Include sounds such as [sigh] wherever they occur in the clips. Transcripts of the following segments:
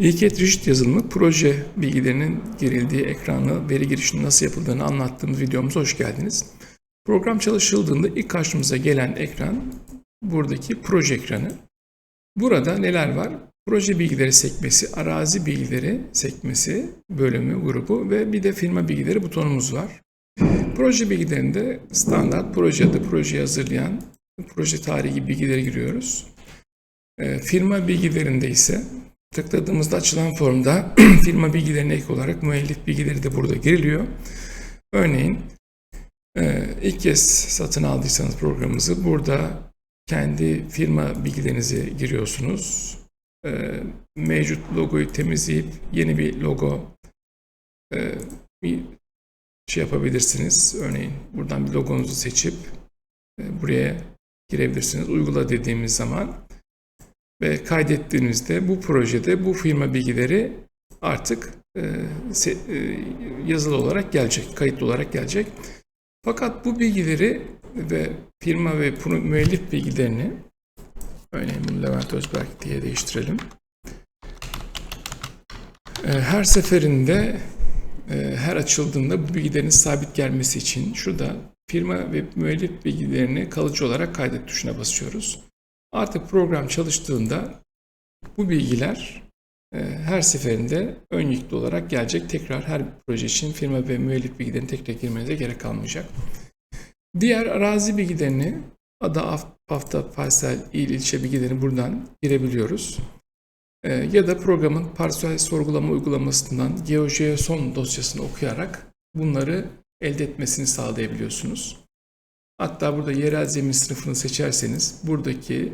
İlket Rigid yazılımı proje bilgilerinin girildiği ekranı veri girişinin nasıl yapıldığını anlattığımız videomuza hoş geldiniz. Program çalışıldığında ilk karşımıza gelen ekran buradaki proje ekranı. Burada neler var? Proje bilgileri sekmesi, arazi bilgileri sekmesi, bölümü, grubu ve bir de firma bilgileri butonumuz var. Proje bilgilerinde standart proje adı, projeyi hazırlayan, proje tarihi bilgileri giriyoruz. E, firma bilgilerinde ise tıkladığımızda açılan formda [clears throat] firma bilgilerine ek olarak müellif bilgileri de burada giriliyor. Örneğin e, ilk kez satın aldıysanız programımızı burada kendi firma bilgilerinizi giriyorsunuz. E, mevcut logoyu temizleyip yeni bir logo e, bir şey yapabilirsiniz. Örneğin buradan bir logonuzu seçip buraya girebilirsiniz. Uygula dediğimiz zaman ve kaydettiğinizde bu projede bu firma bilgileri artık e, e, yazılı olarak gelecek, kayıtlı olarak gelecek. Fakat bu bilgileri ve firma ve müellif bilgilerini örneğin bunu Levent Özberk diye değiştirelim. E, her seferinde her açıldığında bu bilgilerin sabit gelmesi için şurada firma ve müellif bilgilerini kalıcı olarak kaydet tuşuna basıyoruz. Artık program çalıştığında bu bilgiler e, her seferinde ön yüklü olarak gelecek. Tekrar her proje için firma ve müellif bilgilerini tekrar girmenize gerek kalmayacak. Diğer arazi bilgilerini ada, haf- hafta, parsel, il, ilçe bilgilerini buradan girebiliyoruz. E, ya da programın parsel sorgulama uygulamasından GeoJSON dosyasını okuyarak bunları elde etmesini sağlayabiliyorsunuz. Hatta burada yerel zemin sınıfını seçerseniz buradaki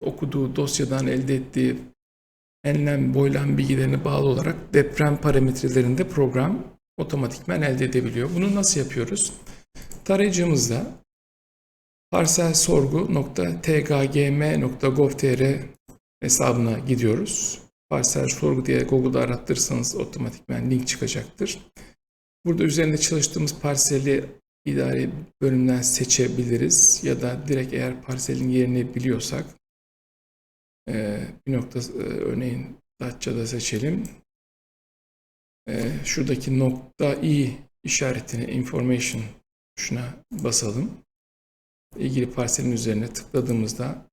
okuduğu dosyadan elde ettiği enlem boylam bilgilerine bağlı olarak deprem parametrelerinde program otomatikmen elde edebiliyor. Bunu nasıl yapıyoruz? Tarayıcımızda parsel sorgu.tggm.gov.tr hesabına gidiyoruz. Parsel sorgu diye Google'da arattırırsanız otomatikmen link çıkacaktır. Burada üzerinde çalıştığımız parseli idari bölümden seçebiliriz ya da direkt eğer parselin yerini biliyorsak e, bir nokta e, örneğin Datça'da seçelim. E, şuradaki nokta i işaretini information tuşuna basalım. İlgili parselin üzerine tıkladığımızda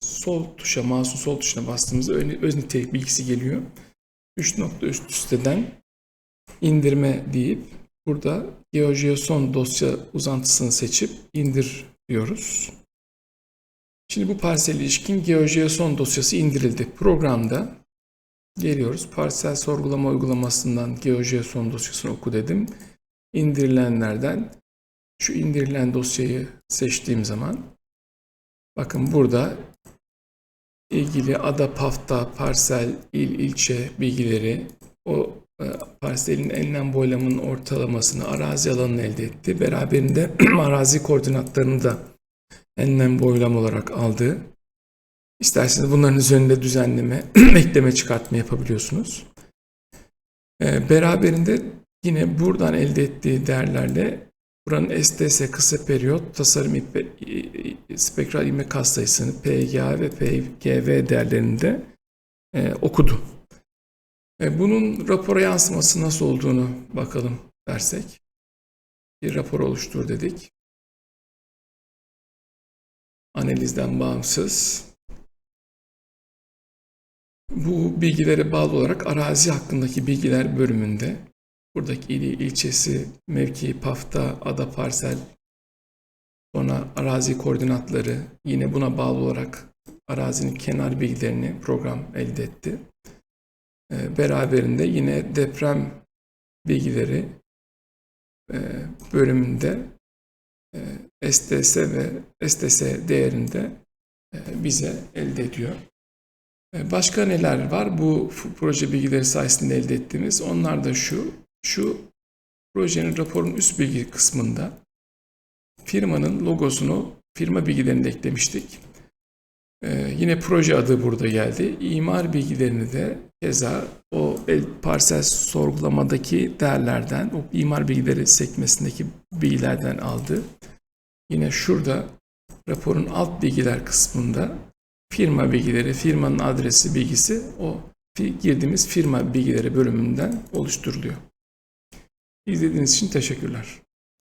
sol tuşa, mouse'un sol tuşuna bastığımızda öz nitelik bilgisi geliyor. 3 nokta üst üsteden indirme deyip burada GeoJSON dosya uzantısını seçip indir diyoruz. Şimdi bu parsel ilişkin GeoJSON dosyası indirildi. Programda geliyoruz. Parsel sorgulama uygulamasından GeoJSON dosyasını oku dedim. İndirilenlerden şu indirilen dosyayı seçtiğim zaman bakın burada ilgili ada, pafta, parsel, il, ilçe bilgileri o parselin enlem boylamının ortalamasını, arazi alanını elde etti. Beraberinde [clears throat] arazi koordinatlarını da enlem boylam olarak aldı. İsterseniz bunların üzerinde düzenleme, [clears throat] ekleme, çıkartma yapabiliyorsunuz. E, Beraberinde yine buradan elde ettiği değerlerle buranın STS kısa periyot tasarım ipe, spektral ivme katsayısını PGA ve PGV değerlerini de e, okudu. E, bunun rapora yansıması nasıl olduğunu bakalım dersek. Bir rapor oluştur dedik. Analizden bağımsız. Bu bilgilere bağlı olarak arazi hakkındaki bilgiler bölümünde buradaki ili, ilçesi, mevki, pafta, ada, parsel, sonra arazi koordinatları, yine buna bağlı olarak arazinin kenar bilgilerini program elde etti. E, beraberinde yine deprem bilgileri e, bölümünde e, STS ve STS değerinde e, bize elde ediyor. E, Başka neler var? Bu proje bilgileri sayesinde elde ettiğimiz onlar da şu. Şu projenin raporun üst bilgi kısmında firmanın logosunu firma bilgilerini de eklemiştik. Ee, yine proje adı burada geldi. İmar bilgilerini de keza o el parsel sorgulamadaki değerlerden, o imar bilgileri sekmesindeki bilgilerden aldı. Yine şurada raporun alt bilgiler kısmında firma bilgileri, firmanın adresi bilgisi o girdiğimiz firma bilgileri bölümünden oluşturuluyor. İzlediğiniz için teşekkürler.